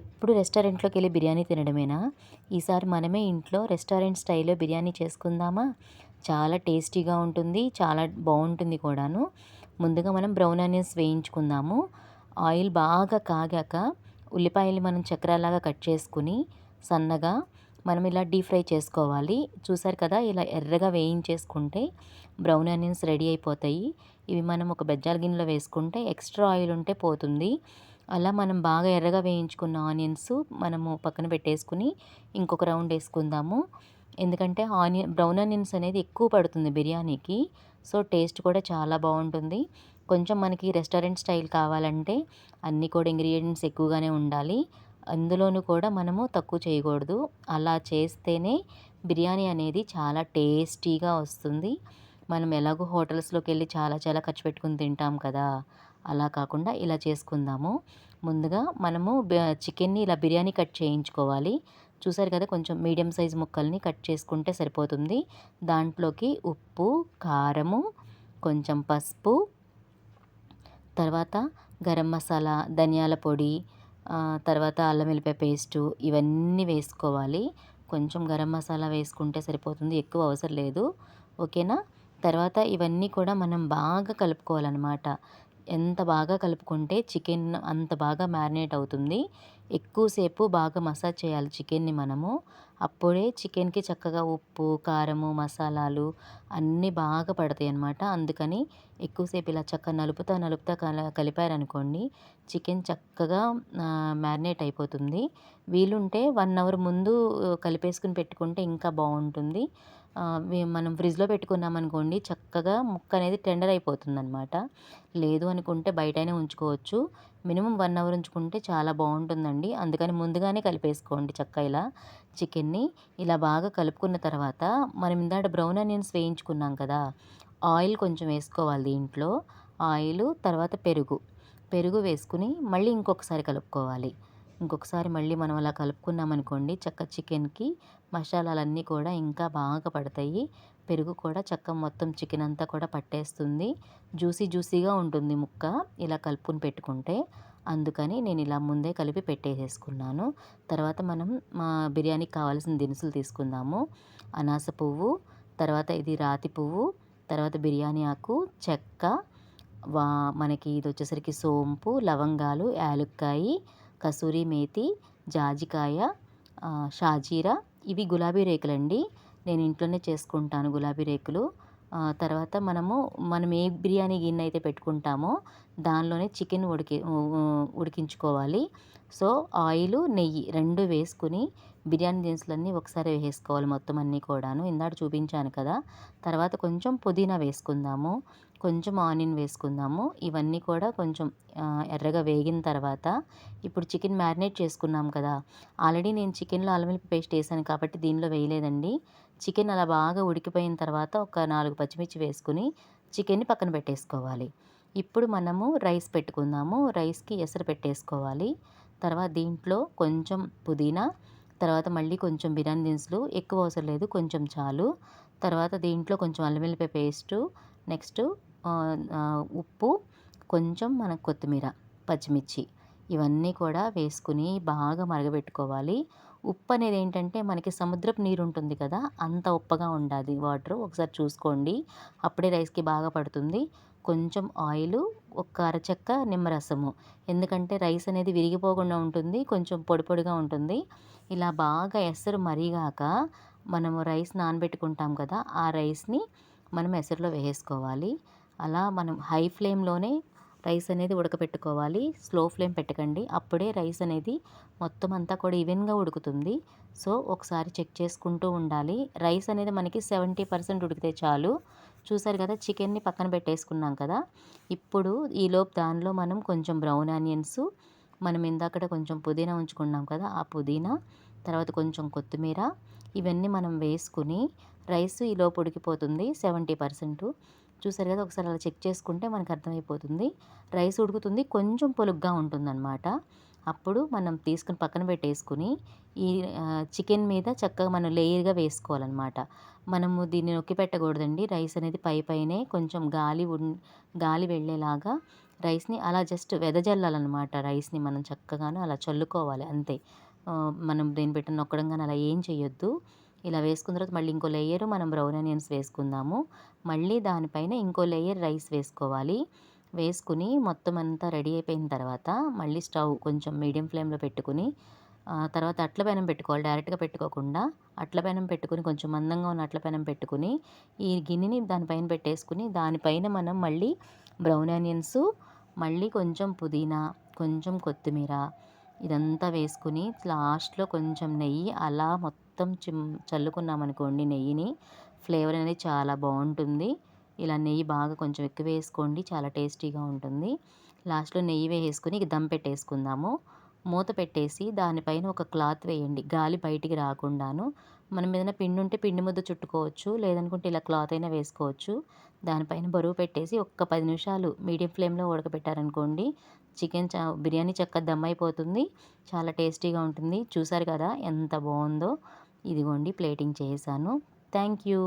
ఎప్పుడు రెస్టారెంట్లోకి వెళ్ళి బిర్యానీ తినడమేనా? ఈసారి మనమే ఇంట్లో రెస్టారెంట్ స్టైల్లో బిర్యానీ చేసుకుందామా? చాలా టేస్టీగా ఉంటుంది చాలా బాగుంటుంది కూడాను. ముందుగా మనం బ్రౌన్ ఆనియన్స్ వేయించుకుందాము. ఆయిల్ బాగా కాగాక ఉల్లిపాయలు మనం చక్రాలాగా కట్ చేసుకుని సన్నగా మనం ఇలా డీప్ ఫ్రై చేసుకోవాలి. చూసారు కదా ఇలా ఎర్రగా వేయించేసుకుంటే బ్రౌన్ ఆనియన్స్ రెడీ అయిపోతాయి. ఇవి మనం ఒక బెజ్జాల గిన్నెలో వేసుకుంటే ఎక్స్ట్రా ఆయిల్ ఉంటే పోతుంది. అలా మనం బాగా ఎర్రగా వేయించుకున్న ఆనియన్స్ మనము పక్కన పెట్టేసుకుని ఇంకొక రౌండ్ వేసుకుందాము. ఎందుకంటే ఆనియన్ బ్రౌన్ ఆనియన్స్ అనేది ఎక్కువ పడుతుంది బిర్యానీకి. సో టేస్ట్ కూడా చాలా బాగుంటుంది. కొంచెం మనకి రెస్టారెంట్ స్టైల్ కావాలంటే అన్నీ కూడా ఇంగ్రీడియంట్స్ ఎక్కువగానే ఉండాలి. అందులోనూ కూడా మనము తక్కువ చేయకూడదు. అలా చేస్తేనే బిర్యానీ అనేది చాలా టేస్టీగా వస్తుంది. మనం ఎలాగో హోటల్స్లోకి వెళ్ళి చాలా చాలా ఖర్చు పెట్టుకుని తింటాం కదా. అలా కాకుండా ఇలా చేసుకుందాము. ముందుగా మనము చికెన్ని ఇలా బిర్యానీ కట్ చేయించుకోవాలి. చూసారు కదా కొంచెం మీడియం సైజ్ ముక్కల్ని కట్ చేసుకుంటే సరిపోతుంది. దాంట్లోకి ఉప్పు కారము కొంచెం పసుపు తర్వాత గరం మసాలా ధనియాల పొడి తర్వాత అల్లం వెల్లిపాయ పేస్టు ఇవన్నీ వేసుకోవాలి. కొంచెం గరం మసాలా వేసుకుంటే సరిపోతుంది ఎక్కువ అవసరం లేదు. ఓకేనా? తర్వాత ఇవన్నీ కూడా మనం బాగా కలుపుకోవాలన్నమాట. ఎంత బాగా కలుపుకుంటే చికెన్ అంత బాగా మ్యారినేట్ అవుతుంది. ఎక్కువసేపు బాగా మసాజ్ చేయాలి చికెన్ని మనము. అప్పుడే చికెన్కి చక్కగా ఉప్పు కారము మసాలాలు అన్నీ బాగా పడతాయి అన్నమాట. అందుకని ఎక్కువసేపు ఇలా చక్కగా నలుపుతా నలుపుతా కల కలిపారనుకోండి చికెన్ చక్కగా మ్యారినేట్ అయిపోతుంది. వీలుంటే వన్ అవర్ ముందు కలిపేసుకుని పెట్టుకుంటే ఇంకా బాగుంటుంది. మనం ఫ్రిడ్జ్లో పెట్టుకున్నామనుకోండి చక్కగా ముక్క అనేది టెండర్ అయిపోతుంది అనమాట లేదు అనుకుంటే బయటనే ఉంచుకోవచ్చు. మినిమం వన్ అవర్ ఉంచుకుంటే చాలా బాగుంటుందండి. అందుకని ముందుగానే కలిపేసుకోండి చక్క ఇలా చికెన్ని. ఇలా బాగా కలుపుకున్న తర్వాత మనం ఇందాక బ్రౌన్ ఆనియన్స్ వేయించుకున్నాం కదా ఆయిల్ కొంచెం వేసుకోవాలి దీంట్లో. ఆయిల్ తర్వాత పెరుగు. పెరుగు వేసుకుని మళ్ళీ ఇంకొకసారి కలుపుకోవాలి. ఇంకొకసారి మళ్ళీ మనం అలా కలుపుకున్నాం అనుకోండి చక్క చికెన్కి మసాలాలన్నీ కూడా ఇంకా బాగా పడతాయి. పెరుగు కూడా చక్క మొత్తం చికెన్ అంతా కూడా పట్టేస్తుంది. జ్యూసీ జ్యూసీగా ఉంటుంది ముక్క ఇలా కలుపుకుని పెట్టుకుంటే. అందుకని నేను ఇలా ముందే కలిపి పెట్టేసేసుకున్నాను. తర్వాత మనం మా బిర్యానీకి కావాల్సిన దినుసులు తీసుకుందాము. అనాస పువ్వు తర్వాత ఇది రాతి పువ్వు తర్వాత బిర్యానీ ఆకు చెక్క వా మనకి ఇది వచ్చేసరికి సోంపు లవంగాలు యాలుక్కాయి కసూరి మేతి జాజికాయ షాజీరా ఇవి గులాబీ రేకులండి. నేను ఇంట్లోనే చేసుకుంటాను గులాబీ రేకులు. తర్వాత మనము మనం ఏ బిర్యానీ గిన్నె అయితే పెట్టుకుంటామో దానిలోనే చికెన్ ఉడికి ఉడికించుకోవాలి. సో ఆయిల్ నెయ్యి రెండు వేసుకుని బిర్యానీ దినుసులన్నీ ఒకసారి వేసుకోవాలి మొత్తం అన్నీ కూడాను. ఇందాక చూపించాను కదా. తర్వాత కొంచెం పుదీనా వేసుకుందాము. కొంచెం ఆనియన్ వేసుకుందాము. ఇవన్నీ కూడా కొంచెం ఎర్రగా వేగిన తర్వాత ఇప్పుడు చికెన్ మ్యారినేట్ చేసుకున్నాం కదా. ఆల్రెడీ నేను చికెన్లో అల్లం పేస్ట్ వేసాను కాబట్టి దీనిలో వేయలేదండి. చికెన్ అలా బాగా ఉడికిపోయిన తర్వాత ఒక నాలుగు పచ్చిమిర్చి వేసుకుని చికెన్ని పక్కన పెట్టేసుకోవాలి. ఇప్పుడు మనము రైస్ పెట్టుకుందాము. రైస్కి ఎసరు పెట్టేసుకోవాలి. తర్వాత దీంట్లో కొంచెం పుదీనా తర్వాత మళ్ళీ కొంచెం బిర్యానీ దినుసులు ఎక్కువ అవసరం లేదు కొంచెం చాలు. తర్వాత దీంట్లో కొంచెం అల్లం వెల్లిపాయ పేస్టు నెక్స్ట్ ఉప్పు కొంచెం మన కొత్తిమీర పచ్చిమిర్చి ఇవన్నీ కూడా వేసుకుని బాగా మరగబెట్టుకోవాలి. ఉప్పు అనేది ఏంటంటే మనకి సముద్రపు నీరు ఉంటుంది కదా అంత ఉప్పగా ఉండాలి వాటర్. ఒకసారి చూసుకోండి. అప్పుడే రైస్కి బాగా పడుతుంది. కొంచెం ఆయిల్ ఒక అరచెక్క నిమ్మరసము. ఎందుకంటే రైస్ అనేది విరిగిపోకుండా ఉంటుంది కొంచెం పొడి పొడిగా ఉంటుంది. ఇలా బాగా ఎసరు మరిగాక మనము రైస్ నానబెట్టుకుంటాం కదా ఆ రైస్ని మనం ఎసరులో వేసుకోవాలి అలా మనం హై ఫ్లేమ్లోనే రైస్ అనేది ఉడకపెట్టుకోవాలి. స్లో ఫ్లేమ్ పెట్టకండి. అప్పుడే రైస్ అనేది మొత్తం అంతా కూడా ఈవెన్గా ఉడుకుతుంది. సో ఒకసారి చెక్ చేసుకుంటూ ఉండాలి. రైస్ అనేది మనకి సెవెంటీ పర్సెంట్ ఉడికితే చాలు. చూసారు కదా చికెన్ని పక్కన పెట్టేసుకున్నాం కదా. ఇప్పుడు ఈలోపు దానిలో మనం కొంచెం బ్రౌన్ ఆనియన్స్ మనం ఇందాకట కొంచెం పుదీనా ఉంచుకున్నాం కదా ఆ పుదీనా తర్వాత కొంచెం కొత్తిమీర ఇవన్నీ మనం వేసుకుని రైస్ ఈలోపు ఉడికిపోతుంది సెవెంటీ పర్సెంట్. చూసారు కదా ఒకసారి అలా చెక్ చేసుకుంటే మనకు అర్థమైపోతుంది. రైస్ ఉడుకుతుంది కొంచెం పొలుగ్గా ఉంటుందన్నమాట. అప్పుడు మనం తీసుకుని పక్కన పెట్టేసుకుని ఈ చికెన్ మీద చక్కగా మనం లేయర్గా వేసుకోవాలన్నమాట. మనము దీన్ని నొక్కి పెట్టకూడదండి. రైస్ అనేది పై పైనే కొంచెం గాలి గాలి వెళ్ళేలాగా రైస్ని అలా జస్ట్ వెదజల్లాలన్నమాట. రైస్ని మనం చక్కగాను అలా చల్లుకోవాలి అంతే. మనం దేని పెట్టిన నొక్కడం కానీ అలా ఏం చేయొద్దు ఇలా వేసుకున్న తర్వాత మళ్ళీ ఇంకో లేయర్ మనం బ్రౌన్ ఆనియన్స్ వేసుకుందాము. మళ్ళీ దానిపైన ఇంకో లేయర్ రైస్ వేసుకోవాలి. వేసుకుని మొత్తం అంతా రెడీ అయిపోయిన తర్వాత మళ్ళీ స్టవ్ కొంచెం మీడియం ఫ్లేమ్లో పెట్టుకుని తర్వాత అట్ల పెనం పెట్టుకోవాలి. డైరెక్ట్గా పెట్టుకోకుండా అట్ల పెనం పెట్టుకుని కొంచెం మందంగా ఉన్న అట్ల పెనం పెట్టుకుని ఈ గిన్నెని దానిపైన పెట్టేసుకుని దానిపైన మనం మళ్ళీ బ్రౌన్ ఆనియన్స్ మళ్ళీ కొంచెం పుదీనా కొంచెం కొత్తిమీర ఇదంతా వేసుకుని లాస్ట్లో కొంచెం నెయ్యి అలా మొత్తం మొత్తం చిమ్ చల్లుకున్నామనుకోండి నెయ్యిని ఫ్లేవర్ అనేది చాలా బాగుంటుంది. ఇలా నెయ్యి బాగా కొంచెం ఎక్కువ వేసుకోండి చాలా టేస్టీగా ఉంటుంది. లాస్ట్లో నెయ్యి వేసుకుని దమ్ పెట్టేసుకుందాము. మూత పెట్టేసి దానిపైన ఒక క్లాత్ వేయండి గాలి బయటికి రాకుండాను. మనం ఏదైనా పిండి ఉంటే పిండి ముద్ద చుట్టుకోవచ్చు లేదనుకుంటే ఇలా క్లాత్ అయినా వేసుకోవచ్చు. దానిపైన బరువు పెట్టేసి ఒక్క పది నిమిషాలు మీడియం ఫ్లేమ్లో ఉడకబెట్టారనుకోండి చికెన్ చా బిర్యానీ చక్కగా దమ్ అయిపోతుంది చాలా టేస్టీగా ఉంటుంది. చూసారు కదా ఎంత బాగుందో. ఇదిగోండి ప్లేటింగ్ చేశాను. Thank you.